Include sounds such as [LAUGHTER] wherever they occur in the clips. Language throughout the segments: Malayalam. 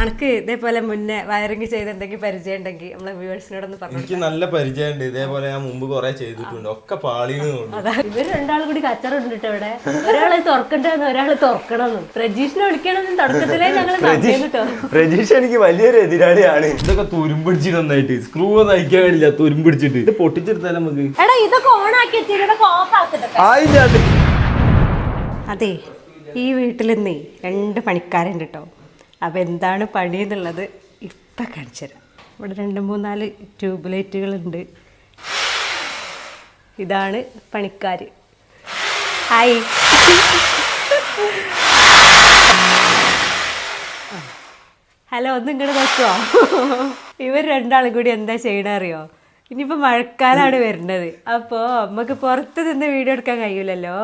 അനക്ക് ഇതേപോലെ മുന്നേ വയറിങ് ചെയ്തിട്ടുണ്ടെങ്കിൽ പരിചയം ഉണ്ടെങ്കിൽ നമ്മളെ വ്യൂവേഴ്സിനോടൊന്ന് പറഞ്ഞു എനിക്ക് നല്ല പരിചയമുണ്ട്. ഇതേപോലെ ഞാൻ മുമ്പ് കുറെ ചെയ്തിട്ടുണ്ട്. ഒക്കെ പാളിയുന്നുണ്ട് അതാ. ഇവർ രണ്ടാളും കൂടി കച്ചറുണ്ട് കേട്ടോ ഇവിടെ. ഒരാളെ തുറക്കണ്ടെന്ന് ഒരാൾ തുറക്കണമെന്നും. പ്രജീഷിനെ വിളിക്കണമെന്നും തുടക്കത്തിലേ ഞങ്ങൾ പറഞ്ഞു കേട്ടോ പ്രജീഷ് എനിക്ക് വലിയൊരു എതിരാളിയാണ്. ഇതൊക്കെ തുരുമ്പിടിച്ചിട്ട് നന്നായിട്ട്. സ്ക്രൂ ഒന്നും അയക്കാൻ കഴിയില്ല. തുരുമ്പിടിച്ചിട്ട് ഇത് പൊട്ടിച്ചെടുത്താലും നമുക്ക്? എടാ ഇതൊക്കെ ഓണാക്കി വെച്ചിട്ട് ഓഫ് ആക്കട്ടെ. അതെ ഈ വീട്ടിൽ നിന്നേ രണ്ട് പണിക്കാരുണ്ട് കേട്ടോ അപ്പോൾ എന്താണ് പണി എന്നുള്ളത് ഇപ്പം കാണിച്ചു തരാം ഇവിടെ രണ്ട് മൂന്നാൽ ട്യൂബ് ലൈറ്റുകളുണ്ട് ഇതാണ് പണിക്കാർ ഹായ്. ഹലോ ഒന്ന് ഇങ്ങോട്ട് നോക്കുമോ ഇവർ രണ്ടാളും കൂടി എന്താ ചെയ്യണ അറിയോ? ഇനിയിപ്പോൾ മഴക്കാലമാണ് വരുന്നത് അപ്പോൾ നമുക്ക് പുറത്ത് നിന്ന് വീഡിയോ എടുക്കാൻ കഴിയില്ലല്ലോ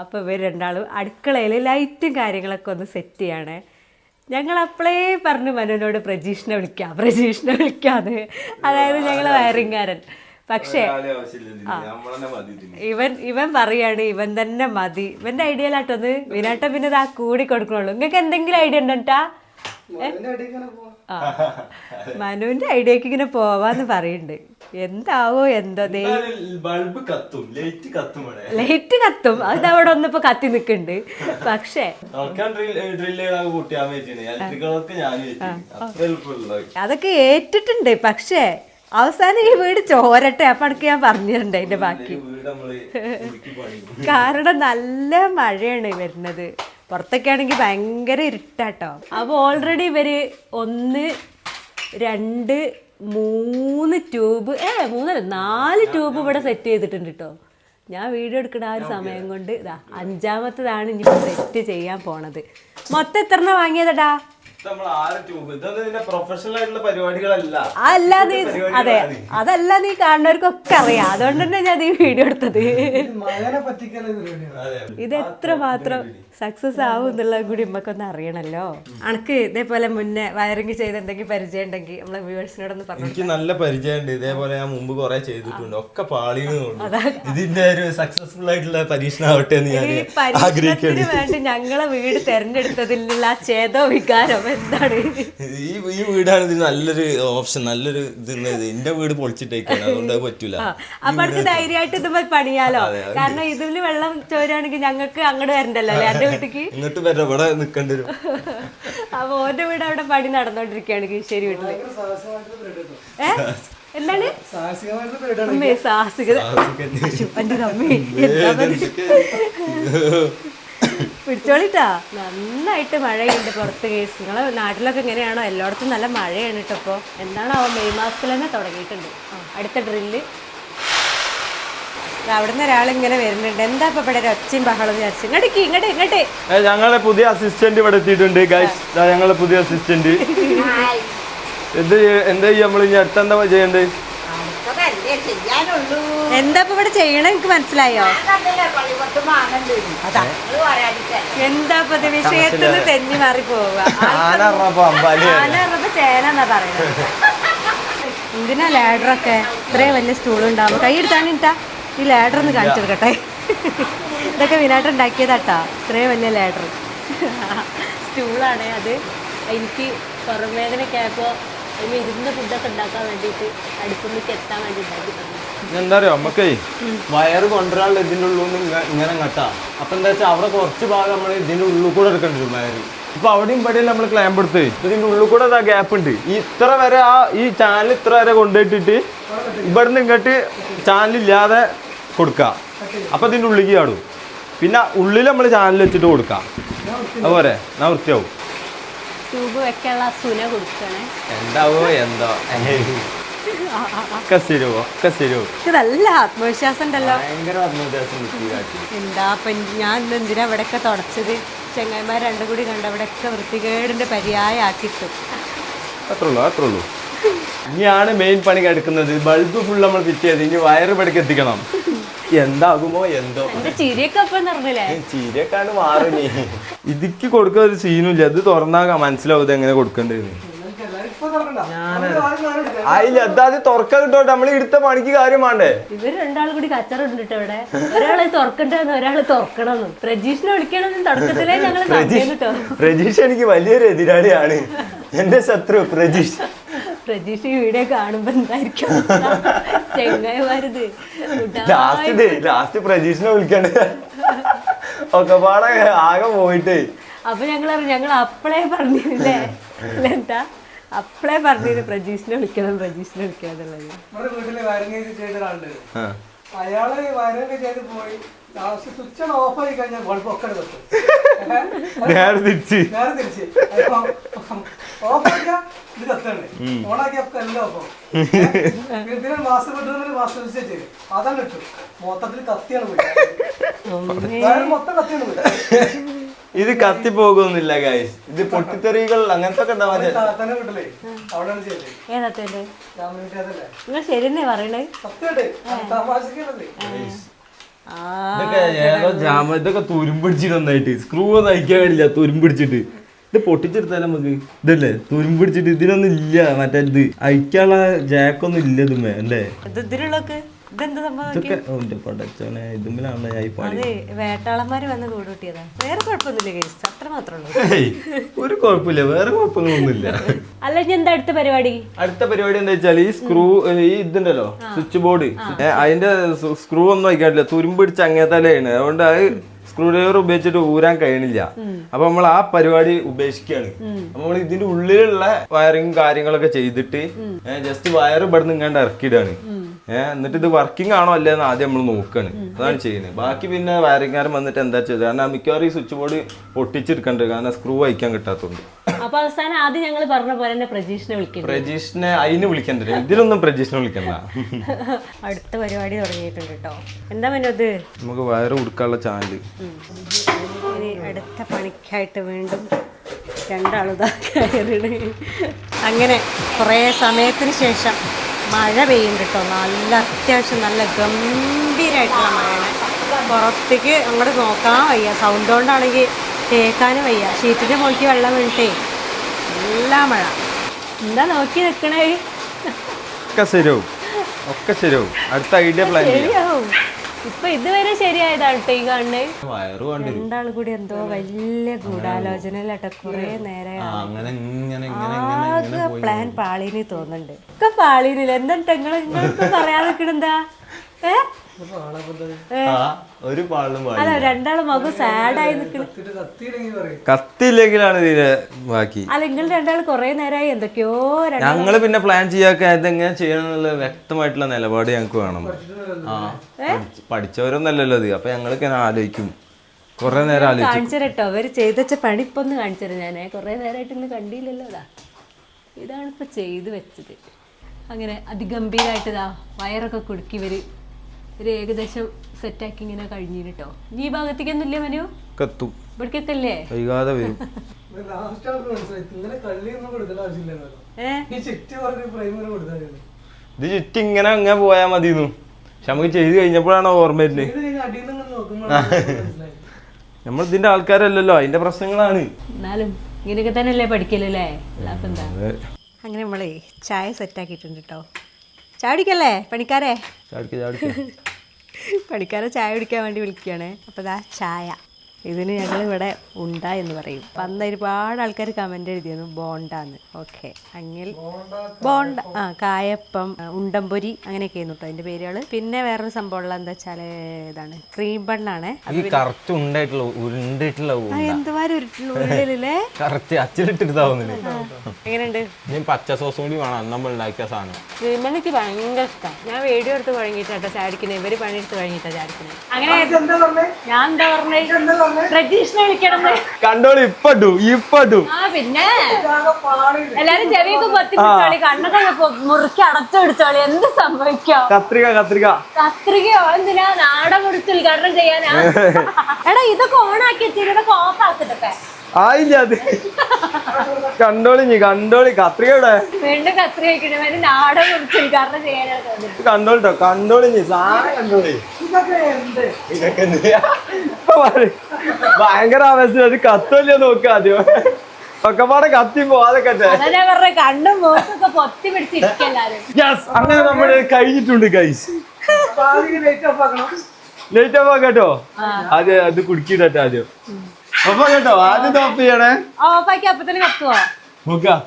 അപ്പോൾ ഇവർ രണ്ടാളും അടുക്കളയിൽ ലൈറ്റും കാര്യങ്ങളൊക്കെ ഒന്ന് സെറ്റ് ചെയ്യണേ. ഞങ്ങൾ അപ്പോഴേ പറഞ്ഞു മനുവിനോട് പ്രജീഷിനെ വിളിക്കാം പ്രജീഷിനെ വിളിക്കാതെ അതായത് ഞങ്ങൾ വയറിങ്ങാരൻ പക്ഷേ ഇവൻ ഇവൻ പറയാണ് ഇവൻ തന്നെ മതി. ഇവന്റെ ഐഡിയയിലാട്ടൊന്ന് വിനാട്ട പിന്നെ ഇതാ കൂടി കൊടുക്കണുള്ളൂ. നിങ്ങൾക്ക് എന്തെങ്കിലും ഐഡിയ ഉണ്ടോട്ടാ ആ മനുവിന്റെ ഐഡിയക്ക് [LAUGHS] ഇങ്ങനെ പോവാന്ന് പറയുന്നുണ്ട്. എന്താവോ എന്തോ ദേ ബൾബ് കത്തും. ലൈറ്റ് കത്തും ലൈറ്റ് കത്തും. അത് അവിടെ ഒന്നിപ്പോ കത്തി നിക്കുന്നുണ്ട് പക്ഷേ അതൊക്കെ ഏറ്റിട്ടുണ്ട്. പക്ഷേ അവസാനം ഈ വീട് ചോരട്ടെ. അപ്പൊ അടക്ക് ഞാൻ പറഞ്ഞിട്ടുണ്ട് അതിന്റെ ബാക്കി. കാരണം നല്ല മഴയാണ് വരുന്നത്. പുറത്തൊക്കെ ആണെങ്കിൽ ഭയങ്കര ഇരുട്ടാട്ടോ. അപ്പോൾ ഓൾറെഡി ഇവർ ഒന്ന് രണ്ട് മൂന്ന് ട്യൂബ് ഏ മൂന്നല്ല നാല് ട്യൂബ് ഇവിടെ സെറ്റ് ചെയ്തിട്ടുണ്ട് കേട്ടോ ഞാൻ വീഡിയോ എടുക്കുന്ന ആ ഒരു സമയം കൊണ്ട് ഇതാ അഞ്ചാമത്തതാണ് ഇനിയിപ്പോൾ സെറ്റ് ചെയ്യാൻ പോണത്. മൊത്തം എത്ര എണ്ണം വാങ്ങിയതടാ അല്ല നീ അതെ അതല്ല നീ കാണുന്നവർക്കൊക്കെ അറിയാം. അതുകൊണ്ട് തന്നെ ഞാൻ ഈ വീഡിയോ എടുത്തത്. ഇത് എത്ര മാത്രം സക്സസ് ആവും എന്നുള്ളത് കൂടി നമുക്കൊന്ന് അറിയണല്ലോ. അനക്ക് ഇതേപോലെ മുന്നേ വയറിങ് ചെയ്ത് എന്തെങ്കിലും പരിചയം ഉണ്ടെങ്കിൽ നമ്മളെ വ്യൂവേഴ്സിനോടൊന്ന് പറഞ്ഞു എനിക്ക് നല്ല പരിചയമുണ്ട് ഇതേപോലെ ഞാൻ മുമ്പ് കുറെ ചെയ്തിട്ടുണ്ട്. ഒക്കെ പാളിയുന്നുണ്ട് ഇതിന്റെ ഒരു സക്സസ്ഫുൾ ആയിട്ടുള്ള പരീക്ഷണം ആവട്ടെ എന്ന് ഞാൻ ആഗ്രഹിക്കുന്നു. വേണ്ടി ഞങ്ങളെ വീട് തെരഞ്ഞെടുത്തതിലുള്ള ആ ചേതോ വികാരം എന്താണ്? ഈ ഈ വീടാണ് ഇത് നല്ലൊരു ഓപ്ഷൻ നല്ലൊരു ഇത് എന്റെ വീട് പൊളിച്ചിട്ടേക്കാണ്. അതുകൊണ്ട് അത് പറ്റൂല. അപ്പൊ അടുത്ത് ധൈര്യമായിട്ട് ഇത് പണിയാലോ? കാരണം ഇതിൽ വെള്ളം ചോരാണെങ്കിൽ ഞങ്ങൾക്ക് അങ്ങോട്ട് വരണ്ടല്ലോ അല്ലെ? [LAUGHS] വീട്ടിക്ക് ഇങ്ങോട്ട് വരാം ഇവിടെ നിക്കേണ്ടി വരും. അപ്പൊ ഓന്റെ വീട് അവിടെ പണി നടന്നോണ്ടിരിക്കുകയാണ് കീശ്ശേരി വീട്ടിൽ. എന്താണ്? സാഹസികമായിട്ടുള്ള പരിപാടിയാണ്. അമ്മേ സാഹസികത. എന്റെ അമ്മേ എന്താ പിടിച്ചോളിട്ടാ. നന്നായിട്ട് മഴയുണ്ട് പുറത്ത് കേസ്. നിങ്ങളെ നാട്ടിലൊക്കെ എങ്ങനെയാണോ? എല്ലായിടത്തും നല്ല മഴയാണ് കേട്ടോ ഇപ്പോൾ എന്താണോ മെയ് മാസത്തിൽ തന്നെ തുടങ്ങിയിട്ടുണ്ട് അടുത്ത ഡ്രില്ല്. അവിടെ നിന്ന് ഒരാളിങ്ങനെ വരുന്നുണ്ട്. എന്താ ഇപ്പൊ ഇവിടെ ഒച്ചയും ബഹളം വിചാരിച്ചു? ഇങ്ങോട്ടേക്ക് ഇങ്ങോട്ട് ഇങ്ങോട്ട്. ഞങ്ങളെ പുതിയ അസിസ്റ്റന്റ് ഇവിടെ എത്തിയിട്ടുണ്ട് ഗൈസ് ഞങ്ങളെ പുതിയ അസിസ്റ്റന്റ് എന്ത് എന്താ ചെയ്യാ നമ്മൾ ഇനി അടുത്ത എന്താ ചെയ്യണ്ടേ? എന്താ ഇപ്പൊ ഇവിടെ ചെയ്യണ? എനിക്ക് മനസ്സിലായോ? അതാ എന്താ ഇപ്പൊ വിഷയത്തിൽ നിന്ന് തെന്നി മാറി പോവുക ചേനെന്നാ പറയുന്നത്. എന്തിനാ ലാഡറൊക്കെ? ഇത്രയും വലിയ സ്റ്റൂൾ ഉണ്ടാവും കൈ എടുത്താണിട്ടാ ഈ ലാഡർ ഒന്ന് കാണിച്ചെടുക്കട്ടെ ഇതൊക്കെ വിനാട്ടം ഉണ്ടാക്കിയതാട്ടാ. ഇത്രയും വലിയ ലാഡർ സ്റ്റൂളാണ് അത്. എനിക്ക് പുറം വേദനയൊക്കെ ആയപ്പോൾ ഇരുന്ന് ഫുഡൊക്കെ ഉണ്ടാക്കാൻ വേണ്ടിയിട്ട് അടുപ്പിലേക്ക് എത്താൻ വേണ്ടി ഉണ്ടാക്കി തന്നു. എന്താ അറിയോ? നമുക്കേ വയറ് കൊണ്ടുവരാനുള്ള ഇതിന്റെ ഉള്ളിൽ നിന്ന് ഇങ്ങനെ കട്ടാ അപ്പൊ എന്താ വെച്ചാൽ അവിടെ കുറച്ച് ഭാഗം നമ്മൾ ഇതിന്റെ ഉള്ളിൽ കൂടെ എടുക്കേണ്ടി വരും വയറ്. ഇപ്പൊ അവിടെയും ഇവിടെയും നമ്മൾ ക്ലാമ്പ് എടുത്ത്. ഇതിന്റെ ഉള്ളിൽ കൂടെ ആ ഗ്യാപ്പ് ഉണ്ട്. ഈ ഇത്ര വരെ ആ ഈ ചാനൽ ഇത്ര വരെ കൊണ്ടുപോയിട്ടിട്ട് ഇവിടുന്ന് ഇങ്ങോട്ട് ചാനൽ ഇല്ലാതെ കൊടുക്കുക അപ്പോൾ ഇതിന്റെ ഉള്ളിലേക്ക് ചാടും. പിന്നെ ഉള്ളിൽ നമ്മൾ ചാനൽ വെച്ചിട്ട് കൊടുക്കാം. അതുപോലെ എന്നാ വൃത്തിയാവും. എന്താവോ എന്തോ. ഒക്കെ ഒക്കെ നല്ല ആത്മവിശ്വാസം ഉണ്ടല്ലോ. ഭയങ്കര ആത്മവിശ്വാസം കിട്ടി എന്താ ഞാൻ ഇന്ന് എന്തിനാ ഇവിടെയൊക്കെ തുടച്ചത്? ചെങ്ങന്മാർ രണ്ടും കൂടി കണ്ട് അവിടെയൊക്കെ വൃത്തികേടിന്റെ പര്യായം ആക്കിയിട്ടു അത്രേ ഉള്ളൂ അത്രേ ഉള്ളൂ ഇനിയാണ് മെയിൻ പണി കിടക്കുന്നത് ബൾബ് ഫുൾ നമ്മൾ ഫിറ്റ് ചെയ്ത് ഇനി വയറ് പടിക്ക് എത്തിക്കണം. എന്താകുമോ എന്തോ. എന്റെ ചിരിയൊക്കെ അപ്പം പറഞ്ഞില്ലേ മാറി നീ ഇതിക്ക് കൊടുക്കാൻ ഒരു സീനും ഇല്ല ഇത് തുറന്നാ മനസ്സിലാവും എങ്ങനെ കൊടുക്കേണ്ടത് നിങ്ങൾക്ക് എല്ലാവരും ഇപ്പൊ തുറക്കണ്ട. നമുക്ക് ആദ്യം നാളെ എടുക്കാം. ആയില്ല അത് തുറക്കാൻ കിട്ടോട്ടെ. നമ്മൾ ഇടുത്ത പണിക്ക് കാര്യം വേണ്ടേ ഇവർ രണ്ടാളും കൂടി കച്ചറുണ്ട് കേട്ടോ ഇവിടെ. ഒരാൾ തുറക്കണ്ടെന്ന് ഒരാൾ തുറക്കണമെന്ന്. പ്രജീഷിനെ വിളിക്കണമെന്ന് തുടക്കത്തിലേ ഞങ്ങൾ പ്രജീഷ് എനിക്ക് വലിയൊരു എതിരാളിയാണ്. എന്റെ ശത്രു പ്രജീഷ്. പ്രജീഷ് ഈ വീഡിയോ കാണുമ്പോ എന്തായിരിക്കും? ചെങ്ങായിമാരിത്. [LAUGHS] ലാസ്റ്റ് ലാസ്റ്റ് പ്രജീഷിനെ വിളിക്കണ്ട്? ഒക്കെ പാടെ ആകെ പോയിട്ട്. അപ്പൊ ഞങ്ങൾ ഞങ്ങൾ അപ്പളേ പറഞ്ഞില്ലേ [LAUGHS] എന്താ അപ്പളേ പറഞ്ഞിരുന്നു പ്രജീഷിനെ വിളിക്കണം പ്രജീഷിനെ വിളിക്കണം എന്നുള്ളത്. നമ്മുടെ വീട്ടിലെ വയറിംഗ് ചെയ്ത ഒരാളുണ്ട്. അയാൾ വയറിംഗ് ചെയ്ത് പോയി ലാസ്റ്റ് സ്വിച്ച് ഓഫ് ആയി കഴിഞ്ഞാൽ ഒക്കെ കത്തും [LAUGHS] നേരെ തിരിച്ച്. നേരെ ഇത് കത്തണ്ടേ ഓണാക്കിയ ഒക്കെ എല്ലാം ഓഫ് [LAUGHS] പിന്നെ മാസ്റ്റർ ബെഡ്റൂമിൽ മാസ്റ്റർ സ്വിച്ച് അതാണ് ഇട്ടു. മൊത്തത്തിൽ കത്തിയാണ് പോയി. മൊത്തം കത്തിയാണ് പോയി. ഇത് കത്തി പോകുന്നില്ല ഗൈസ് ഇത് പൊട്ടിത്തെറികൾ അങ്ങനത്തെ ഒക്കെ ഉണ്ടാവാൻ നിങ്ങൾ ശരിയെന്നെ പറയണേ. ഏതോ ജാമ ഇതൊക്കെ തുരുമ്പിടിച്ചിട്ട് സ്ക്രൂ ഒന്നും അയക്കാൻ കഴിയില്ല തുരുമ്പിടിച്ചിട്ട് ഇത് പൊട്ടിച്ചെടുത്താലും നമുക്ക് ഇതല്ലേ? തുരുമ്പിടിച്ചിട്ട് ഇതിനൊന്നും ഇല്ല മറ്റേ ഇത്. അയക്കാനുള്ള ജാക്കൊന്നും ഇല്ല ഇതുമേ അല്ലേ? ഇതെന്താ സംഭവം അതെ വേട്ടാളന്മാര് വന്ന് വേറെ കുഴപ്പമൊന്നുമില്ല കേസ് അത്ര മാത്രമേ ഒരു കുഴപ്പമില്ല. വേറെ കുഴപ്പങ്ങളൊന്നുമില്ല. അല്ല ഇനി എന്താ അടുത്ത പരിപാടി? അടുത്ത പരിപാടി എന്താ വെച്ചാൽ ഈ സ്ക്രൂ ഈ ഇതുണ്ടല്ലോ സ്വിച്ച് ബോർഡ് അതിന്റെ സ്ക്രൂ ഒന്നും തുരുമ്പ് തുരുമ്പിടിച്ച് അങ്ങേത്തലാണ് അതുകൊണ്ട് അത് സ്ക്രൂ ഡ്രൈവർ ഉപയോഗിച്ചിട്ട് ഊരാൻ കഴിയണില്ല. അപ്പൊ നമ്മൾ ആ പരിപാടി ഉപേക്ഷിക്കുകയാണ് നമ്മൾ ഇതിന്റെ ഉള്ളിലുള്ള വയറിങ് കാര്യങ്ങളൊക്കെ ചെയ്തിട്ട് ജസ്റ്റ് വയർ ഇവിടെ നിന്ന് ഇങ്ങാണ്ട് ഇറക്കിയിടാണ്. ഏഹ് എന്നിട്ട് ഇത് വർക്കിംഗ് ആണോ അല്ലേ എന്ന് ആദ്യം നമ്മൾ നോക്കുകയാണ് അതാണ് ചെയ്യുന്നത്. ബാക്കി പിന്നെ വയറിംഗുകാരൻ വന്നിട്ട് എന്താ ചെയ്തത്? കാരണം മിക്കവാറും ഈ സ്വിച്ച് ബോർഡ് പൊട്ടിച്ചെടുക്കണ്ട് കാരണം സ്ക്രൂ വഹിക്കാൻ കിട്ടാത്തതുകൊണ്ട് അപ്പൊ അവസാനം ആദ്യം ഞങ്ങൾ പറഞ്ഞ പോലെ തന്നെ പ്രജീഷിനെ വിളിക്കുന്നു പ്രജീഷിനെ അതിന് വിളിക്കണ്ട ഇതിലൊന്നും പ്രജീഷിനെ വിളിക്കണ്ട. [LAUGHS] അടുത്ത പരിപാടി തുടങ്ങിയിട്ടുണ്ട് കേട്ടോ എന്താ മനോത് നമുക്ക് വയറ് കൊടുക്കാനുള്ള ചാനൽ ഇനി അടുത്ത പണിക്കായിട്ട് വീണ്ടും രണ്ടാളുതാ കയറിണ്. അങ്ങനെ കുറേ സമയത്തിന് ശേഷം മഴ പെയ്യും കേട്ടോ. നല്ല അത്യാവശ്യം നല്ല ഗംഭീരമായിട്ടുള്ള മഴയാണ്. പുറത്തേക്ക് അങ്ങോട്ട് നോക്കാൻ വയ്യ. സൗണ്ട് കൊണ്ടാണെങ്കിൽ കേൾക്കാനും വയ്യ. ഷീറ്റിന്റെ മുകളിലേക്ക് വെള്ളം വീണിട്ടേ നല്ല മഴ. എന്താ നോക്കി നിൽക്കണേ ഒക്കെ ശരിയാവും. ഒക്കെ ശരിയാവും. അടുത്ത ഐഡിയ പ്ലാൻ ചെയ്യാം. ഇപ്പൊ ഇതുവരെ ശരിയായതാണ് കേട്ടോ ഈ കാണുന്നത് രണ്ടാൾ കൂടി എന്തോ വലിയ ഗൂഢാലോചന കുറെ നേരം ആകെ പ്ലാൻ പാളീനി തോന്നുന്നുണ്ട്. ഒക്കെ പാളീനില്ല? എന്താ നിങ്ങൾ നിങ്ങൾക്ക് പറയാതെ നിൽക്കണെന്താ ഏ? ആ ഒരു പാളിലും അല്ല രണ്ടാളും സാഡായി കത്തിയില്ലെങ്കിലാണ് ഇതിന് ബാക്കി. അല്ല നിങ്ങൾ രണ്ടാൾ കുറെ നേരമായി എന്തൊക്കെയോ ഞങ്ങൾ പിന്നെ പ്ലാൻ ചെയ്യാക്ക ഇതെങ്ങനെ ചെയ്യണമെന്നുള്ള വ്യക്തമായിട്ടുള്ള നിലപാട് ഞങ്ങൾക്ക് വേണം. ആ പഠിച്ചവരൊന്നല്ലല്ലോ ഇത്. അപ്പൊ ഞങ്ങൾക്ക് ആലോചിക്കും. കൊറേ നേരം കാണിച്ചരട്ടോ കാണിച്ചു അവർ ചെയ്തച്ച പണി ഇപ്പൊ ഒന്ന് കാണിച്ചു ഞാനേ. കൊറേ നേരമായിട്ട് ഇന്ന് കണ്ടില്ലല്ലോ അതാ ഇതാണ് ഇപ്പൊ ചെയ്തു വെച്ചത്. അങ്ങനെ അതിഗംഭീരായിട്ട് ഇതാ വയറൊക്കെ കുടുക്കി ഇവർ ഒരു ഏകദേശം സെറ്റ് സെറ്റാക്കി ഇങ്ങനെ കഴിഞ്ഞിട്ടോ ഈ ഭാഗത്തേക്കൊന്നും ഇല്ലേ മനു? കത്തും. ഇവിടേക്കൊക്കെ അല്ലേ വൈകാതെ വരും. [LAUGHS] ഇത് ചുറ്റി ഇങ്ങനെ അങ്ങനെ പോയാൽ മതിന്നു പക്ഷെ നമുക്ക് ചെയ്ത് കഴിഞ്ഞപ്പോഴാണ് ഓർമ്മ വരുന്നത്. കഴിഞ്ഞ് നമ്മൾ ഇതിന്റെ ആൾക്കാരല്ലല്ലോ. അതിന്റെ പ്രശ്നങ്ങളാണ്. എന്നാലും ഇങ്ങനെയൊക്കെ തന്നെയല്ലേ പഠിക്കലല്ലേ അങ്ങനെ നമ്മളേ ചായ സെറ്റാക്കിയിട്ടുണ്ട് കേട്ടോ ചാടിക്കല്ലേ പണിക്കാരെ? ചാടിക്ക് ചാടിക്ക് [LAUGHS] [LAUGHS] പണിക്കാരെ ചായ കുടിക്കാൻ വേണ്ടി വിളിക്കുകയാണ്. അപ്പോൾ ദാ ചായ. ഇതിന് ഞങ്ങൾ ഇവിടെ ഉണ്ട എന്ന് പറയും. അപ്പം അന്ന് ഒരുപാട് ആൾക്കാർ കമന്റ് എഴുതിയിരുന്നു ബോണ്ടാന്ന്. ഓക്കെ. അങ്ങനെ ബോണ്ട ആ കായപ്പം ഉണ്ടംപൊരി അങ്ങനെയൊക്കെ ആയിരുന്നു കേട്ടോ അതിന്റെ പേരുകൾ പിന്നെ വേറൊരു സംഭവമുള്ള എന്താ വെച്ചാൽ ഇതാണ് ക്രീം ബണ്ണാണ് എന്തുമാരും എങ്ങനെയുണ്ട്? പച്ച സോസും കൂടി വേണം. നമ്മൾ ഉണ്ടാക്കിയ സാധനം. ക്രീം ബണ്ണ് എനിക്ക് ഭയങ്കര ഇഷ്ടമാണ് ഞാൻ വീഡിയോ എടുത്ത് കഴിഞ്ഞിട്ടാട്ടോ ചാടിക്കുന്നത് ഇവർ പണിയെടുത്ത് കഴിഞ്ഞിട്ടാ ചാടിക്കുന്നത് അങ്ങനെ എന്താ പറഞ്ഞേ? ഞാൻ എന്താ പറഞ്ഞേ? വിളിക്കണം കണ്ടോളി ഇപ്പടു ഇപ്പടു ആ പിന്നെ. എല്ലാരും ചെവിയൊക്കെ പൊത്തി പിടിച്ചോളി കണ്ണൊക്കെ മുറുക്കി അടച്ചു പിടിച്ചോളി എന്ത് സംഭവിക്കോ? കത്രിക കത്രിക. കത്രികയോ എന്തിനാ നാടൻ മുറിച്ച് ഉദ്ഘാടനം ചെയ്യാനാ? [LAUGHS] എടാ ഇതൊക്കെ ഓണാക്കി വെച്ചിട്ട് ഇതൊക്കെ ഓഫ് ആക്കിട്ടൊക്കെ ആയില്ല അത്. കണ്ടോളി നീ കണ്ടോളി. കത്രികയുടെ കണ്ടോളിട്ടോ കണ്ടോളി നീ സാധനം കണ്ടോളി. ഭയങ്കര ആവേശം. അത് കത്തല്ലേ നോക്ക ആദ്യം. ഒക്കെ പാടെ കത്തി പോവാതൊക്കെ അങ്ങനെ നമ്മൾ കഴിഞ്ഞിട്ടുണ്ട് ഗൈസ് ലേറ്റ് ഓഫ് ആക്കണം. ലേറ്റ് ആവാ കേട്ടോ അതെ അത് കുടുക്കിയിട്ടോ ആദ്യം. അപ്പൊ കേട്ടോ ആദ്യം ഓഫ് ചെയ്യണേ. ഓഫാക്കി അപ്പത്തിന് കത്തുവോ? നോക്കാം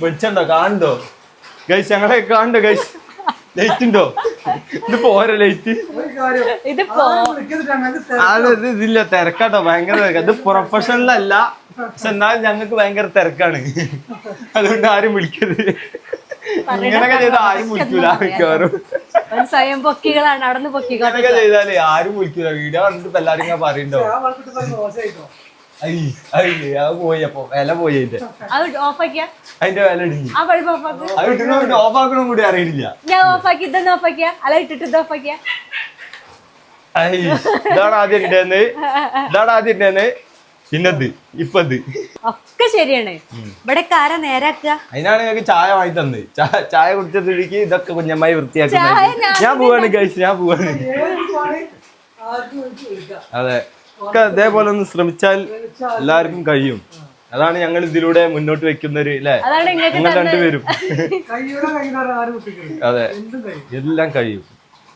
വെളിച്ചുണ്ടോ കാണണ്ടോ ഗൈസ് ഞങ്ങളെ കാണണ്ടോ ഗൈസ് ലൈറ്റ് ഉണ്ടോ? ഇത് പോരാ ലൈറ്റ് ഇതില്ല തിരക്കാട്ടോ ഭയങ്കര തിരക്കാ. ഇത് പ്രൊഫഷണൽ അല്ല. പക്ഷെ എന്നാലും ഞങ്ങൾക്ക് ഭയങ്കര തിരക്കാണ്. അതുകൊണ്ട് ആരും വിളിക്കരുത്. ഇങ്ങനൊക്കെ ചെയ്താൽ ആരും വിളിക്കൂല മിക്കവാറും. സ്വയം പൊക്കികളാണ് അവിടെ ഇങ്ങനൊക്കെ ചെയ്താലേ ആരും വിളിക്കൂല. വീഡിയോ കണ്ടിട്ട് എല്ലാരും ഇങ്ങനെ പറയണ്ടോ? അതിന്റെ. വില ഇടിഞ്ഞു അത് ഇട്ടിട്ട് ഓഫ് ആക്കണം കൂടി അറിയില്ല ഞാൻ ഇതൊന്ന് ഓഫാക്കിയ? അല്ല ഇട്ടിട്ട് ഇത് ഐ ഇതാണ് ആദ്യം ഇട്ടേന്ന് ഇതാണ് ആദ്യം ഇട്ടേന്ന് പിന്നത് ഇപ്പത്. ഒക്കെ ശരിയാണ്. ഇവിടെ കാര നേരാക്കുക? അതിനാണ് ഞങ്ങൾക്ക് ചായ വാങ്ങി തന്നത്. ചായ കുടിച്ചതിലേക്ക് ഇതൊക്കെ കുഞ്ഞമ്മായി വൃത്തിയാക്കി ഞാൻ പോവാണ് ഗൈസ് ഞാൻ പോവാണ്. അതെ. ഒക്കെ അതേപോലെ ഒന്ന് ശ്രമിച്ചാൽ എല്ലാവർക്കും കഴിയും. അതാണ് ഞങ്ങൾ ഇതിലൂടെ മുന്നോട്ട് വെക്കുന്ന ഒരു അല്ലേ അതാണ് ഇങ്ങക്ക് ഞങ്ങൾ. രണ്ടുപേരും. അതെ. എല്ലാം കഴിയും.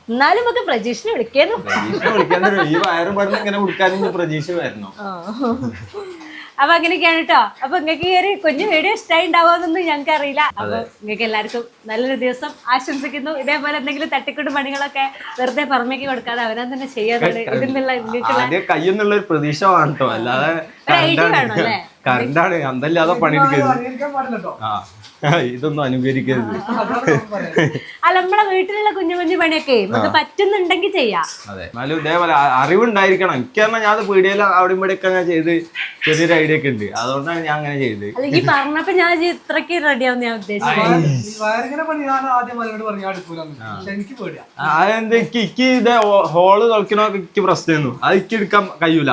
എന്നാലും ഒക്കെ പ്രജീഷിനെ വിളിക്കുന്നു. പ്രതീക്ഷ വിളിക്കാൻ തരും. ഈ വയറും പറഞ്ഞ് ഇങ്ങനെ കൊടുക്കാനും പ്രതീക്ഷ വരണം. അപ്പൊ അങ്ങനെയൊക്കെയാണ് കേട്ടോ അപ്പൊ നിങ്ങൾക്ക് ഈ ഒരു കുഞ്ഞു വീഡിയോ ഇഷ്ടമായി ഉണ്ടാവുമെന്നൊന്നും ഞങ്ങൾക്ക് അറിയില്ല. അപ്പൊ നിങ്ങൾക്ക് എല്ലാവർക്കും നല്ലൊരു ദിവസം ആശംസിക്കുന്നു. ഇതേപോലെ എന്തെങ്കിലും തട്ടിക്കൂട്ട് പണികളൊക്കെ വെറുതെ പുറമേക്ക് കൊടുക്കാതെ അവനാ തന്നെ ചെയ്യാറുണ്ട് ഇതിന്നുള്ള നിങ്ങൾക്കുള്ള ആദ്യം കയ്യെന്നുള്ള ഒരു പ്രതീക്ഷ വേണം കേട്ടോ അല്ലാതെ idea വേണം അല്ലേ? കറണ്ടാണ് അന്തല്ലാതെ പണിയെടുക്കരുത് അനുകരിക്കാൻ പാടില്ല കേട്ടോ. ആ. ഇതൊന്നും അനുകരിക്കരുത്. അല്ല നമ്മളെ വീട്ടിലുള്ള കുഞ്ഞു കുഞ്ഞു പണിയൊക്കെ നമുക്ക് പറ്റുന്നുണ്ടെങ്കിൽ ചെയ്യാം. അതെ. എന്നാലും ഇതേപോലെ അറിവുണ്ടായിരിക്കണം. എനിക്ക് പറഞ്ഞാൽ ഞാൻ പീടിയല്ല അവിടെ ഇവിടെ ഒക്കെ ഞാൻ ചെയ്ത് ചെറിയൊരു ഐഡിയ ഒക്കെ ഉണ്ട്. അതുകൊണ്ടാണ് ഞാൻ അങ്ങനെ ചെയ്ത്. ഈ പറഞ്ഞപ്പോ ഞാൻ ഇത്രക്ക് ഇത്രയ്ക്ക് റെഡിയാവും ഞാൻ ഉദ്ദേശിച്ചത്. അതെന്ത്? ഇക്ക് ഇതേ ഹോൾ എനിക്ക് പ്രശ്നമായിരുന്നു അത് ഇക്ക് എടുക്കാൻ കഴിയൂല.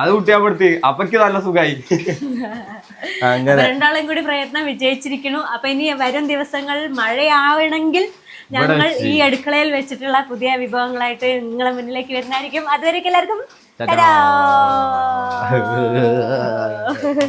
അത് കുട്ടിയാപ്പെടുത്തി. അപ്പക്ക് നല്ല സുഖായി. [LAUGHS] അങ്ങനെ. രണ്ടാളും കൂടി പ്രയത്നം വിജയിച്ചിരിക്കുന്നു. അപ്പൊ ഇനി വരും ദിവസങ്ങളിൽ മഴയാവണമെങ്കിൽ ഞങ്ങൾ ഈ അടുക്കളയിൽ വെച്ചിട്ടുള്ള പുതിയ വിഭവങ്ങളായിട്ട് നിങ്ങളെ മുന്നിലേക്ക് വരുന്നതായിരിക്കും. അതുവരേക്കും എല്ലാവർക്കും. [LAUGHS]